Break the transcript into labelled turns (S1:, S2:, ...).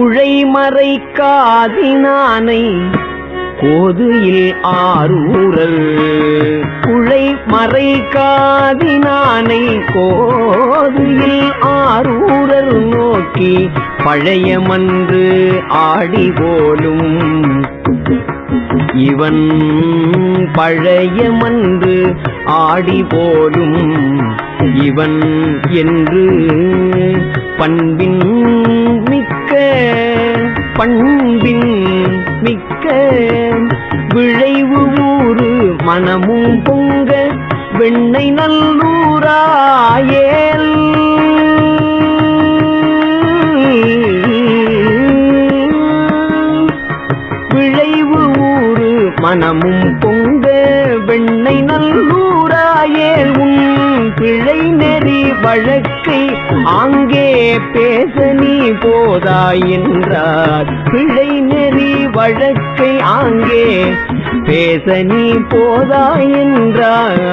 S1: மறைக்காதினானை கோதுயில் ஆரூரல். குழை மறைக்காதினானை கோதுயில் ஆரூரல் நோக்கி பழைய மன்று ஆடி போலும் இவன் பழைய மன்று ஆடி போலும் இவன் என்று பண்பின் பண்பின் மிக்க விழைவு ஊறு மனமும் பொங்க வெண்ணை நல்லூராயேல் விழைவு ஊறு மனமும் பொங்க வெண்ணை நல்லூராயேல் உன் பிழை வழக்கை அங்கே பேச நீ போதாய் என்றார் பிழை நெறி வழக்கை அங்கே பேச நீ போதாய் என்றார்